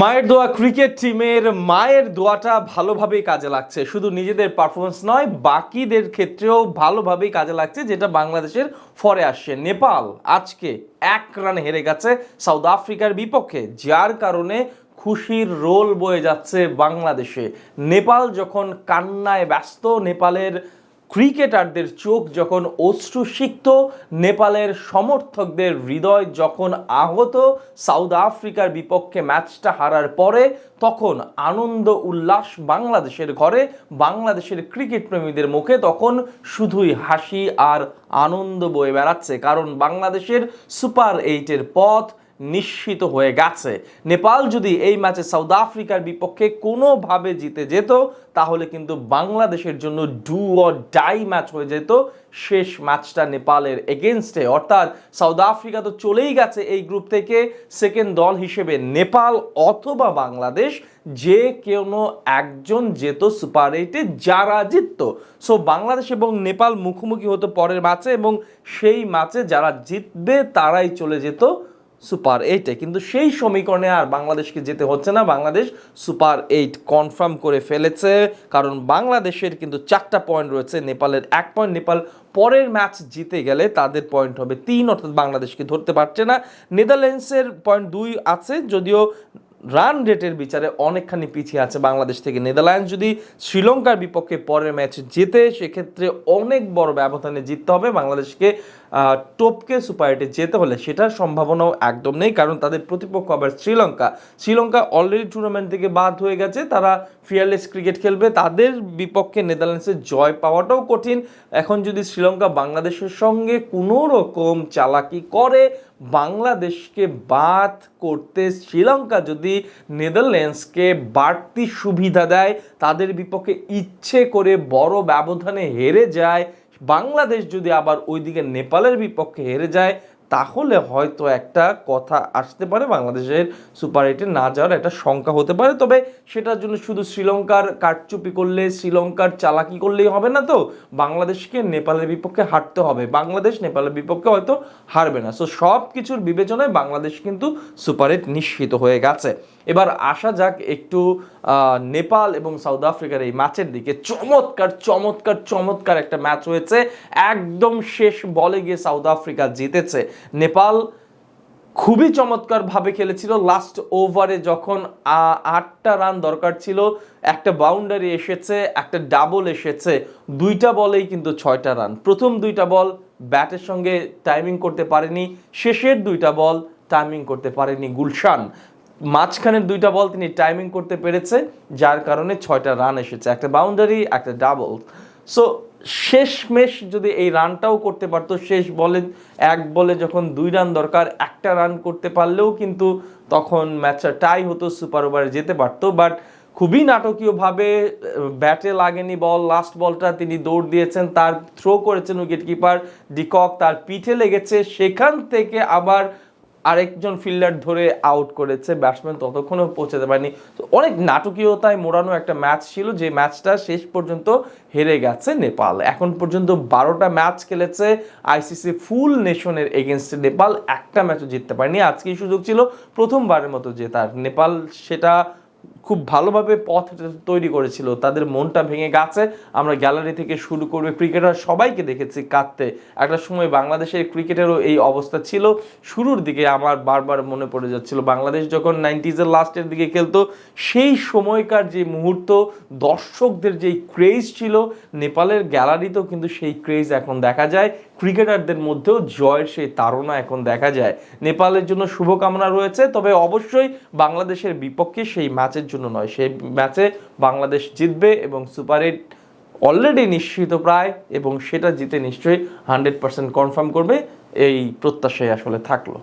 মায়ের দোয়া ক্রিকেট টিমের মায়ের দোয়াটা ভালোভাবেই কাজে লাগছে। শুধু নিজেদের পারফরমেন্স নয়, বাকিদের ক্ষেত্রেও ভালোভাবেই কাজে লাগছে, যেটা বাংলাদেশের ফরে আসছে। নেপাল আজকে এক রানে হেরে গেছে সাউথ আফ্রিকার বিপক্ষে, যার কারণে খুশির রোল বয়ে যাচ্ছে বাংলাদেশে। নেপাল যখন কান্নায় ব্যস্ত, নেপালের ক্রিকেটারদের চোখ যখন অশ্রুসিক্ত, নেপালের সমর্থকদের হৃদয় যখন আহত, সাউথ আফ্রিকার বিপক্ষে ম্যাচটা হারার পরে তখন আনন্দ উল্লাস বাংলাদেশের ঘরে, বাংলাদেশের ক্রিকেট প্রেমীদের মুখে তখন শুধুই হাসি আর আনন্দ বয়ে বেড়াচ্ছে। কারণ বাংলাদেশের সুপার এইটের পথ নিশ্চিত হয়ে গেছে। নেপাল যদি এই ম্যাচে সাউথ আফ্রিকার বিপক্ষে কোনোভাবে জিতে যেত, তাহলে কিন্তু বাংলাদেশের জন্য ডু অর ডাই ম্যাচ হয়ে যেত। শেষ ম্যাচটা নেপালের এগেনস্টে অর্থাৎ সাউথ আফ্রিকা তো চলেই গেছে এই গ্রুপ থেকে। সেকেন্ড দল হিসেবে নেপাল অথবা বাংলাদেশ যে কোনো একজন যেত সুপার এইটে যারা জিতত। সো বাংলাদেশ এবং নেপাল মুখোমুখি হতো পরের ম্যাচে এবং সেই ম্যাচে যারা জিতবে তারাই চলে যেত। সুপার এইটে কিন্তু সেই সমীকরণে আর বাংলাদেশকে যেতে হচ্ছে না। বাংলাদেশ সুপার এইট কনফার্ম করে ফেলেছে। কারণ বাংলাদেশের কিন্তু চারটা পয়েন্ট রয়েছে। নেপালের এক পয়েন্ট নেপাল পরের ম্যাচ জিতে গেলে তাদের পয়েন্ট হবে তিন, অর্থাৎ বাংলাদেশকে ধরতে পারছে না। নেদারল্যান্ডসের পয়েন্ট দুই আছে, যদিও রান রেটের বিচারে অনেকখানি পিছিয়ে আছে বাংলাদেশ থেকে। নেদারল্যান্ড যদি শ্রীলঙ্কার বিপক্ষে পরের ম্যাচ জেতে, সেক্ষেত্রে অনেক বড় ব্যবধানে জিততে হবে। বাংলাদেশকে টপকে সুপার যেতে হলে সেটার সম্ভাবনাও একদম নেই, কারণ তাদের প্রতিপক্ষ আবার শ্রীলঙ্কা। শ্রীলঙ্কা অলরেডি টুর্নামেন্ট থেকে বাদ হয়ে গেছে, তারা ফিয়ারলেস ক্রিকেট খেলবে। তাদের বিপক্ষে নেদারল্যান্ডসের জয় পাওয়াটাও কঠিন। এখন যদি শ্রীলঙ্কা বাংলাদেশের সঙ্গে কোনো রকম চালাকি করে, বাংলাদেশকে বাদ করতে শ্রীলঙ্কা যদি নেদারল্যান্ডসকে বাড়তি সুবিধা দেয়, তাদের বিপক্ষে ইচ্ছে করে বড় ব্যবধানে হেরে যায় বাংলাদেশ যদি আবার ওইদিকে নেপালের বিপক্ষে হেরে যায়, তাহলে হয়তো একটা কথা আসতে পারে বাংলাদেশের সুপার এইটে না যাওয়ার একটা শঙ্কা হতে পারে। তবে সেটার জন্য শুধু শ্রীলঙ্কার কারচুপি করলে, শ্রীলঙ্কার চালাকি করলেই হবে না তো? বাংলাদেশকে নেপালের বিপক্ষে হারতে হবে। বাংলাদেশ নেপালের বিপক্ষে হয়তো হারবে না। সো সব কিছুর বিবেচনায় বাংলাদেশ কিন্তু সুপার এইট নিশ্চিত হয়ে গেছে। এবার আসা যাক একটু নেপাল এবং সাউথ আফ্রিকার এই ম্যাচের দিকে। চমৎকার চমৎকার চমৎকার একটা ম্যাচ হয়েছে। একদম শেষ বলে গিয়ে সাউথ আফ্রিকা জিতেছে। নেপাল খুবই চমৎকার ভাবে খেলেছিল। লাস্ট ওভারে যখন আটটা রান দরকার ছিল, একটা বাউন্ডারি এসেছে, একটা ডাবল এসেছে। দুইটা বলেই কিন্তু ছয়টা রান। প্রথম দুইটা বল ব্যাটের সঙ্গে টাইমিং করতে পারেনি। শেষের দুইটা বল টাইমিং করতে পারেনি গুলশান। মাঝখানের দুইটা বল তিনি টাইমিং করতে পেরেছে, যার কারণে ছয়টা রান এসেছে, একটা বাউন্ডারি একটা ডাবল সো শেষমেশ যদি এই রানটাও করতে পারতো, শেষ বলে, এক বলে যখন দুই রান দরকার, একটা রান করতে পারলেও কিন্তু তখন ম্যাচটা টাই হতো সুপার ওভারে যেতে পারতো। বাট খুবই নাটকীয়ভাবে ব্যাটে লাগেনি বল লাস্ট বলটা তিনি দৌড় দিয়েছেন, তার থ্রো করেছেন উইকেট কিপার ডিকক তার পিঠে লেগেছে, সেখান থেকে আবার আরেকজন ফিল্ডার ধরে আউট করেছে ব্যাটসম্যান ততক্ষণও পৌঁছাতে পারেনি। তো অনেক নাটকীয়তায় মোড়ানো একটা ম্যাচ ছিল, যে ম্যাচটা শেষ পর্যন্ত হেরে গেছে নেপাল। এখন পর্যন্ত বারোটা ম্যাচ খেলেছে আইসিসি ফুল নেশনের এগেনস্টে নেপাল। একটা ম্যাচও জিততে পারেনি। আজকেই সুযোগ ছিল প্রথমবারের মতো জেতার নেপাল সেটা খুব ভালোভাবে পথ তৈরি করেছিল। তাদের মনটা ভেঙে গেছে। আমরা গ্যালারি থেকে শুরু করবে ক্রিকেটার সবাইকে দেখেছি কাঁদতে। একটা সময় বাংলাদেশের ক্রিকেটেরও এই অবস্থা ছিল। শুরুর দিকে আমার বারবার মনে পড়ে যাচ্ছিল, বাংলাদেশ যখন নাইনটিজের লাস্টের দিকে খেলতো, সেই সময়কার যে মুহূর্ত, দর্শকদের যেই ক্রেজ ছিল, নেপালের গ্যালারিতেও কিন্তু সেই ক্রেজ এখন দেখা যায়। ক্রিকেটারদের মধ্যেও জয়ের সেই তাড়না এখন দেখা যায়। নেপালের জন্য শুভকামনা রয়েছে, তবে অবশ্যই বাংলাদেশের বিপক্ষে সেই ম্যাচের জন্য নয়। সেই ম্যাচে বাংলাদেশ জিতবে এবং সুপার এইট অলরেডি নিশ্চিত প্রায়, এবং সেটা জিতে নিশ্চয়ই হান্ড্রেড পারসেন্ট কনফার্ম করবে। এই প্রত্যাশাই আসলে থাকল।